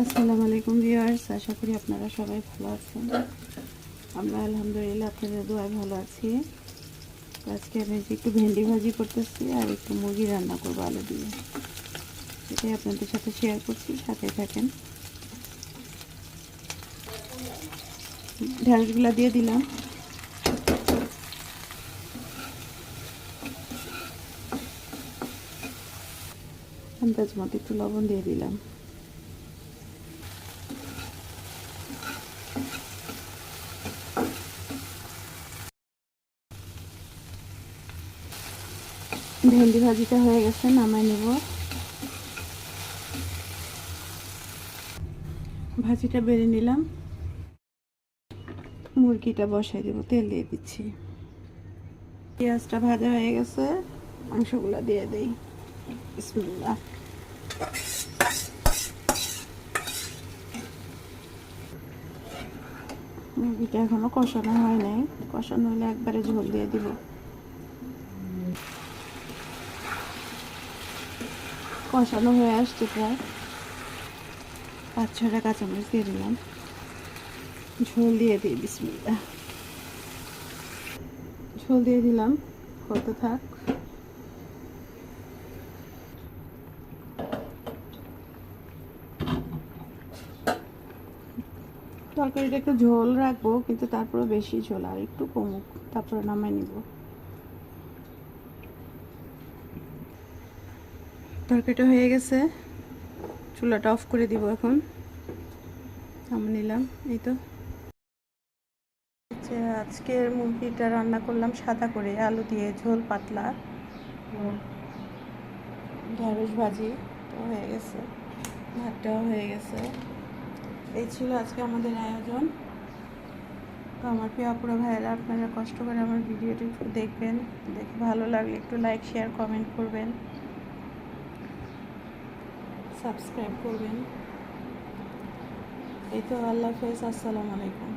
আসসালামু আলাইকুম ভিউয়ার্স, আশা করি আপনারা সবাই ভালো আছেন। আমরা আলহামদুলিল্লাহ আপনাদের দোয়ায় ভালো আছি। আজকে আমি একটু ভেন্ডি ভাজি করতেছি আর একটু মুরগি রান্না করব আলু দিয়ে। সেটাই আপনাদের সাথে শেয়ার করছি সাথে থাকেন। ঢেঁড়সগুলো দিয়ে দিলাম। আন্দাজ মতো একটু লবণ দিয়ে দিলাম। ভেন্ডি ভাজিটা হয়ে গেছে নামাই নেব। ভাজিটা বেড়ে নিলাম। মুরগিটা বসাই দেবো, তেল দিয়ে দিচ্ছি। পেঁয়াজটা ভাজা হয়ে গেছে, মাংসগুলো দিয়ে দেই। বিসমিল্লাহ। মুরগিটা এখনও কষানো হয় নাই, কষানো হলে একবারে ঝোল দিয়ে দিব। কষানো হয়ে আসছে প্রায়। পাঁচ ছটা কাঁচামরিচ দিয়ে দিলাম। ঝোল দিয়ে দিই বিসমিল্লা ঝোল দিয়ে দিলাম, কত থাক। তরকারিটা একটু ঝোল রাখব, কিন্তু তারপরে বেশি ঝোল, আর একটু কমুক, তারপরে নামাই নিব। তরকারিটা হয়ে গেছে। চুলাটা অফ করে দিব এখন। আমি নিলাম, এই তো। আজকের মুরগিটা রান্না করলাম সাদা করে, আলু দিয়ে ঝোল পাতলা। ঢেঁড়স ভাজি, তো হয়ে গেছে। ভাতটাও হয়ে গেছে। এই ছিল আজকে আমাদের আয়োজন। তো আমার প্রিয় আপুরা ভাইয়েরা, আপনারা কষ্ট করে আমার ভিডিওটি একটু দেখবেন। দেখে ভালো লাগলে একটু লাইক শেয়ার কমেন্ট করবেন। সাবস্ক্রাইব করবেন। এই তো আল্লাহ হাফেজ আসসালামু আলাইকুম।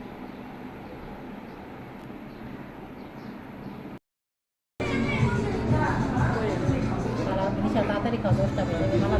বিশাল তাড়াতাড়ি খাওয়া দশটা বেজে যাবে